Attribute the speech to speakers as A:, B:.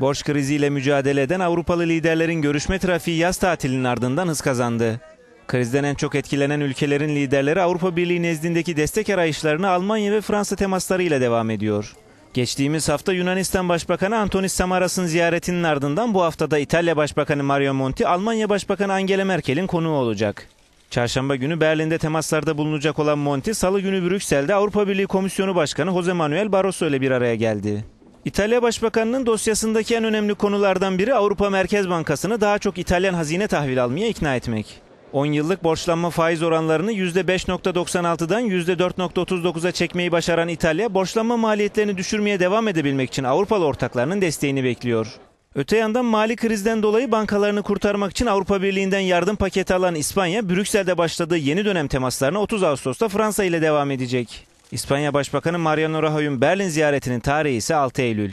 A: Borç kriziyle mücadele eden Avrupalı liderlerin görüşme trafiği yaz tatilinin ardından hız kazandı. Krizden en çok etkilenen ülkelerin liderleri Avrupa Birliği nezdindeki destek arayışlarına Almanya ve Fransa temaslarıyla devam ediyor. Geçtiğimiz hafta Yunanistan Başbakanı Antonis Samaras'ın ziyaretinin ardından bu haftada İtalya Başbakanı Mario Monti, Almanya Başbakanı Angela Merkel'in konuğu olacak. Çarşamba günü Berlin'de temaslarda bulunacak olan Monti, salı günü Brüksel'de Avrupa Birliği Komisyonu Başkanı Jose Manuel Barroso ile bir araya geldi. İtalya Başbakanı'nın dosyasındaki en önemli konulardan biri Avrupa Merkez Bankası'nı daha çok İtalyan hazine tahvil almaya ikna etmek. 10 yıllık borçlanma faiz oranlarını %5.96'dan %4.39'a çekmeyi başaran İtalya, borçlanma maliyetlerini düşürmeye devam edebilmek için Avrupalı ortaklarının desteğini bekliyor. Öte yandan mali krizden dolayı bankalarını kurtarmak için Avrupa Birliği'nden yardım paketi alan İspanya, Brüksel'de başladığı yeni dönem temaslarına 30 Ağustos'ta Fransa ile devam edecek. İspanya Başbakanı Mariano Rajoy'un Berlin ziyaretinin tarihi ise 6 Eylül.